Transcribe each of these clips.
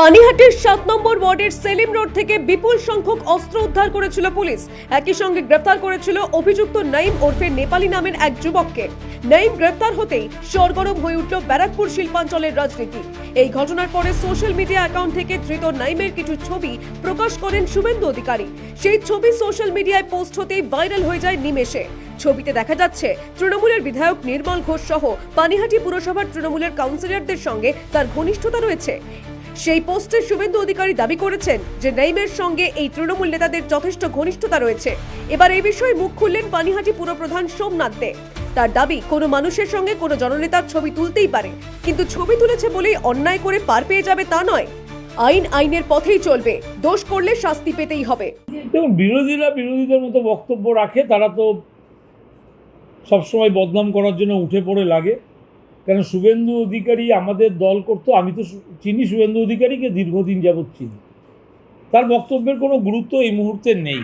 পানিহাটির সাত নম্বর ওয়ার্ডের সেলিম রোড থেকে বিপুল সংখ্যক অস্ত্র উদ্ধার করেছিল পুলিশ। একই সঙ্গে গ্রেফতার করেছিল অভিযুক্ত নাইম ওরফে নেপালি নামের এক যুবককে। নাইম গ্রেফতার হতেই সরগরম হয়ে উঠল ব্যারাকপুর শিল্পাঞ্চলের রাজনীতি। এই ঘটনার পরে সোশ্যাল মিডিয়া অ্যাকাউন্ট থেকে ধৃত নাইমের কিছু ছবি প্রকাশ করেন শুভেন্দু অধিকারী। সেই ছবি সোশ্যাল মিডিয়ায় পোস্ট হতেই ভাইরাল হয়ে যায় নিমেষে। ছবিতে দেখা যাচ্ছে, তৃণমূলের বিধায়ক নির্মল ঘোষ সহ পানিহাটি পুরসভার তৃণমূলের কাউন্সিলরদের সঙ্গে তার ঘনিষ্ঠতা রয়েছে। সেই পোস্টে শুভেন্দু অধিকারী দাবি করেছেন যে নাইমের সঙ্গে এই তৃণমূল নেতাদের যথেষ্ট ঘনিষ্ঠতা রয়েছে। এবার এই বিষয়ে মুখ খুললেন পানিহাটি পুরপ্রধান সোমনাথ দে। তার দাবি, কোনো মানুষের সঙ্গে কোনো জননেতার ছবি তুলতেই পারে, কিন্তু ছবি তুলেছে বলেই অন্যায় করে পার পেয়ে যাবে তা নয়। আইন আইনের পথেই চলবে, দোষ করলে শাস্তি পেতেই হবে। দেখুন, বিরোধীরা বিরোধীদের মতো বক্তব্য রাখে, তারা তো সবসময় বদনাম করার জন্য উঠে পড়ে লাগে। কেন শুভেন্দু অধিকারী আমাদের দল করতো, আমি তো চিনি শুভেন্দু অধিকারীকে দীর্ঘদিন যাবৎ চিনি। তার বক্তব্যের কোনো গুরুত্ব এই মুহূর্তে নেই।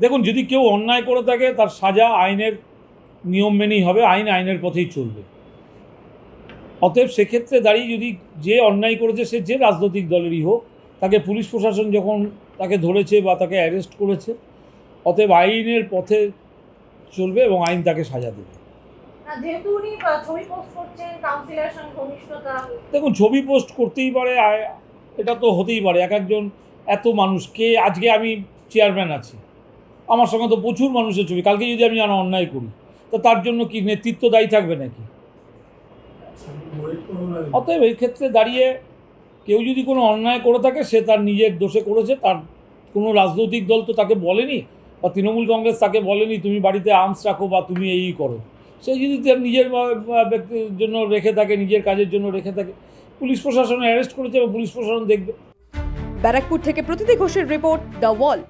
দেখুন, যদি কেউ অন্যায় করে থাকে, তার সাজা আইনের নিয়ম মেনেই হবে, আইন আইনের পথেই চলবে। অতএব সেক্ষেত্রে দাঁড়িয়ে যদি যে অন্যায় করেছে, সে যে রাজনৈতিক দলেরই হোক, তাকে পুলিশ প্রশাসন যখন তাকে ধরেছে বা তাকে অ্যারেস্ট করেছে, অতএব আইনের পথে চলবে এবং আইন তাকে সাজা দেবে। দেখুন, ছবি পোস্ট করতেই পারে এটা তো হতেই পারে। এক একজন এত মানুষ, কে আজকে আমি চেয়ারম্যান আছি? আমার সঙ্গে তো প্রচুর মানুষের ছবি। কালকে যদি আমি জানা অন্যায় করি, তো তার জন্য কি নেতৃত্ব দায়ী থাকবে নাকি? অতএব এই ক্ষেত্রে দাঁড়িয়ে কেউ যদি কোনো অন্যায় করে থাকে, সে তার নিজের দোষে করেছে, তার কোনো রাজনৈতিক দল তো তাকে বলেনি, বা তৃণমূল কংগ্রেস তাকে বলেনি, তুমি বাড়িতে আর্মস রাখো বা তুমি এই করো। সে যদি তার নিজের ব্যক্তির জন্য রেখে থাকে, নিজের কাজের জন্য রেখে থাকে, পুলিশ প্রশাসন অ্যারেস্ট করেছে এবং পুলিশ প্রশাসন দেখবে। ব্যারাকপুর থেকে প্রতিটি ঘোষের রিপোর্ট দ্য ওয়াল